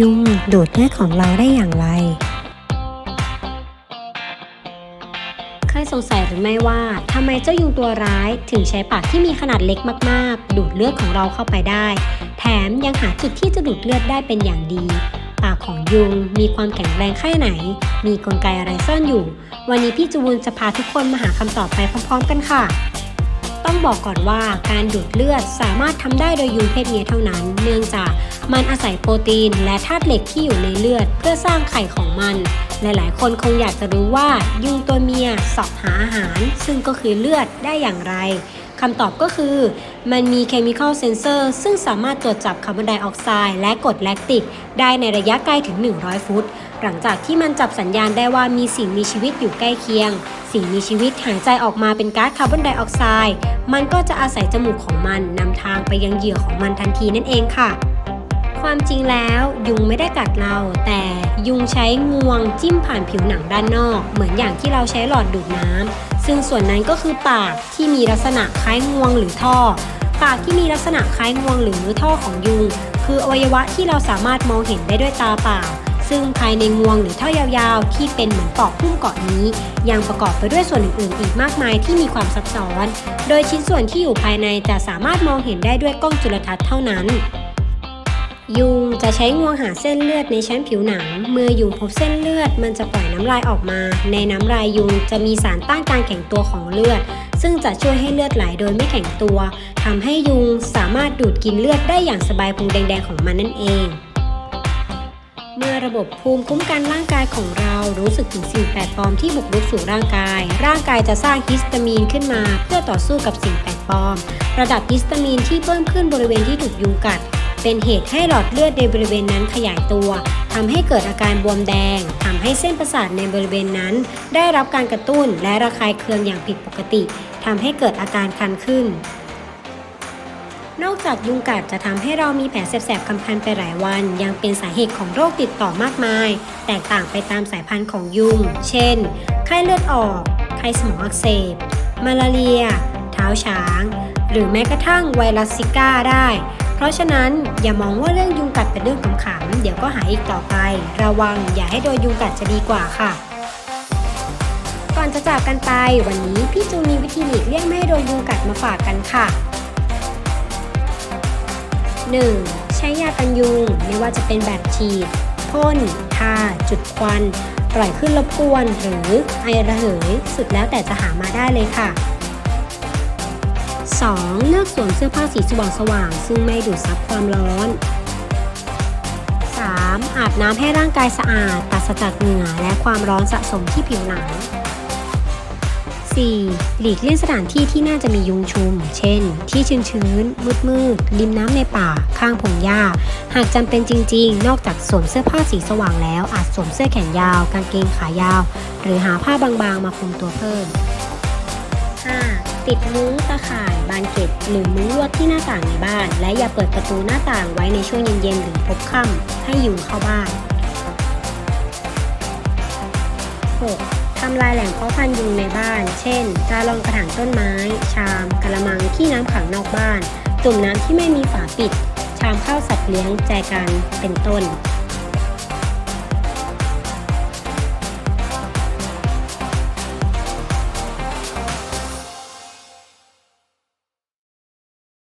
ยุงดูดเลือดของเราได้อย่างไร เคยสงสัยหรือไม่ว่าทำไมเจ้ายุงตัวร้ายถึงใช้ปากที่มีขนาดเล็กมาก ๆ ดูดเลือดของเราเข้าไปได้ แถมยังหาจุดที่จะดูดเลือดได้เป็นอย่างดี ปากของยุงมีความแข็งแรงแค่ไหน มีกลไกอะไรซ่อนอยู่ วันนี้พี่จูนจะพาทุกคนมาหาคำตอบไปพร้อม ๆ กันค่ะต้องบอกก่อนว่าการดูดเลือดสามารถทำได้โดยยุงเพศเมียเท่านั้น เนื่องจาก มันอาศัยโปรตีนและธาตุเหล็กที่อยู่ในเลือด เพื่อสร้างไข่ของมัน หลายๆ คนคงอยากจะรู้ว่ายุงตัวเมียสอบหาอาหาร ซึ่งก็คือเลือดได้อย่างไรคำตอบก็คือ มันมีเคมีคอลเซนเซอร์ซึ่งสามารถตรวจจับคาร์บอนไดออกไซด์และกรดแลคติก ได้ในระยะไกลถึง 100 ฟุต หลังจากที่มันจับสัญญาณได้ว่ามีสิ่งมีชีวิตอยู่ใกล้เคียง สิ่งมีชีวิตหายใจออกมาเป็นก๊าซคาร์บอนไดออกไซด์มันก็จะอาศัยจมูกของมันนำทางไปยังเหยื่อของมันทันทีนั่นเองค่ะ ความจริงแล้วยุงไม่ได้กัดเรา แต่ยุงใช้งวงจิ้มผ่านผิวหนังด้านนอก เหมือนอย่างที่เราใช้หลอดดูดน้ำซึ่งส่วนนั้นก็คือปากที่มีลักษณะคล้ายงวงหรือท่อ ปากที่มีลักษณะคล้ายงวงหรือท่อของยุง คืออวัยวะที่เราสามารถมองเห็นได้ด้วยตาเปล่าซึ่งภายในงวงหรือท่อยาวๆ ที่เป็นเหมือนปอกหุ้มเกาะนี้ ยังประกอบไปด้วยส่วนอื่นๆ อีกมากมายที่มีความซับซ้อน โดยชิ้นส่วนที่อยู่ภายในจะสามารถมองเห็นได้ด้วยกล้องจุลทรรศน์เท่านั้น ยุงจะใช้งวงหาเส้นเลือดในชั้นผิวหนัง เมื่อยุงพบเส้นเลือด มันจะปล่อยน้ำลายออกมา ในน้ำลายยุงจะมีสารต้านการแข็งตัวของเลือด ซึ่งจะช่วยให้เลือดไหลโดยไม่แข็งตัวทำให้ยุงสามารถดูดกินเลือดได้อย่างสบายพุงแดงๆของมันนั่นเอง เมื่อระบบภูมิคุ้มกันร่างกายของเรารู้สึกถึงสิ่งแปลกปลอมที่บุกรุกสู่ร่างกาย ร่างกายจะสร้างฮิสตามีนขึ้นมา เพื่อต่อสู้กับสิ่งแปลกปลอม ระดับฮิสตามีนที่เพิ่มขึ้นบริเวณที่ถูกยุงกัด เป็นเหตุให้หลอดเลือดในบริเวณนั้นขยายตัวทำให้เกิดอาการบวมแดงทำให้เส้นประสาทในบริเวณนั้น ได้รับการกระตุ้นและระคายเคืองอย่างผิดปกติทำให้เกิดอาการคันขึ้น นอกจากยุงกัดจะทำให้เรามีแผลแสบๆคันไปหลายวัน ยังเป็นสาเหตุของโรคติดต่อมากมาย แตกต่างไปตามสายพันธุ์ของยุง เช่น ไข้เลือดออก ไข้สมองอักเสบ มาลาเรีย เท้าช้าง หรือแม้กระทั่งไวรัสซิก้าได้ เพราะฉะนั้นอย่ามองว่าเรื่องยุงกัดเป็นเรื่องขำๆเดี๋ยวก็หายอีกต่อไป ระวังอย่าให้โดนยุงกัดจะดีกว่าค่ะ ก่อนจะจากกันไป วันนี้พี่จูมีวิธีหลีกเลี่ยงไม่ให้โดนยุงกัดมาฝากกันค่ะ 1. ใช้ยากันยุงไม่ว่าจะเป็นแบบฉีดพ่นทาจุดควัน ปล่อยขึ้นรบกวน หรือไอระเหย สุดแล้วแต่จะหามาได้เลยค่ะ 2. เลือกสวมเสื้อผ้าสีสว่างสว่างซึ่งไม่ดูดซับความร้อน 3. อาบน้ำให้ร่างกายสะอาดปราศจากเหงื่อและความร้อนสะสมที่ผิวหนัง 4. หลีกเลี่ยงสถานที่ที่น่าจะมียุงชุม เช่น ที่ชื้นๆมืดๆริมน้ำในป่า ข้างพงหญ้า หากจำเป็นจริง ๆ นอกจากสวมเสื้อผ้าสีสว่างแล้ว อาจสวมเสื้อแขนยาว กางเกงขายาว หรือหาผ้าบางๆ มาคลุมตัวเพิ่ม 5. ติดมุ้งตะข่ายบานเกล็ดหรือมุ้งลวดที่หน้าต่างในบ้าน และอย่าเปิดประตูหน้าต่างไว้ในช่วงเย็นๆหรือพบค่ำให้ยุงเข้าบ้าน 6. ทำลายแหล่งเพาะพันธุ์ยุงในบ้าน เช่นจารองกระถางต้นไม้ ชามกระมังที่น้ำขังนอกบ้าน ตุ่มน้ำที่ไม่มีฝาปิด ชามข้าวสัตว์เลี้ยงแจกันเป็นต้น